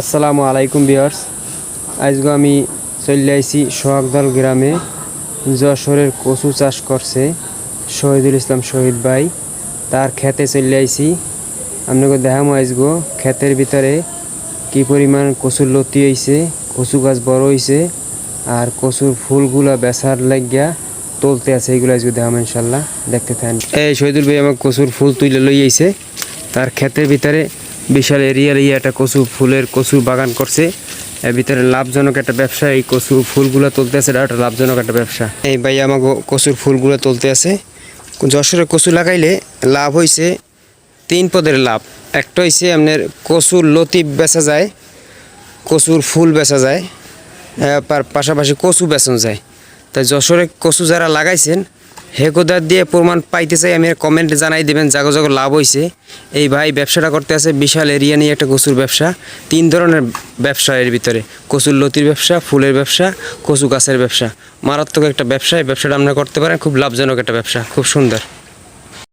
আসসালামু আলাইকুম বিয়ার্স আজকে আমি চলে আইছি সোহাগদল গ্রামে। যশোরের কচু চাষ করছে শহীদুল ইসলাম শহীদ ভাই। তার খেতে চলে আইছি। আপনাকে দেখামো আজগো ক্ষেতের ভিতরে কি পরিমাণ কচুর লতি হয়েছে কচু গাছ বড় হয়েছে আর কচুর ফুলগুলা বেচার লাগিয়া তুলতে আছে, এইগুলো আজকে দেখাম ইনশাল্লাহ দেখতে থাকেন। এই শহীদুল ভাই আমার কচুর ফুল তুলে লই আইছে। তার ক্ষেতের ভিতরে বিশাল এরিয়ার একটা কচু ফুলের কচু বাগান করছে। এর ভিতরে লাভজনক একটা ব্যবসা, এই কচু ফুলগুলো তুলতে আছে এটা লাভজনক একটা ব্যবসা। এই ভাই আমাকে কচুর ফুলগুলো তুলতে আছে। যশোরে কচু লাগাইলে লাভ হইছে তিন পদের লাভ। একটা হইছে আপনার কচুর লতি বেচা যায়, কচুর ফুল বেচা যায় পাশাপাশি কচু বেচানো যায়। তাই যশোরে কচু যারা লাগাইছেন হেকোদার দিয়ে প্রমাণ পাইতে চাই, আমি কমেন্ট জানাই দেবেন জাগো জাগো লাভ হয়েছে এই ভাই ব্যবসাটা করতে আছে বিশাল এরিয়া নিয়ে একটা কচুর ব্যবসা, তিন ধরনের ব্যবসা এর ভিতরে। কচুর লতির ব্যবসা, ফুলের ব্যবসা, কচু গাছের ব্যবসা। মারাত্মক একটা ব্যবসা, এই ব্যবসাটা আপনারা করতে পারেন, খুব লাভজনক একটা ব্যবসা, খুব সুন্দর।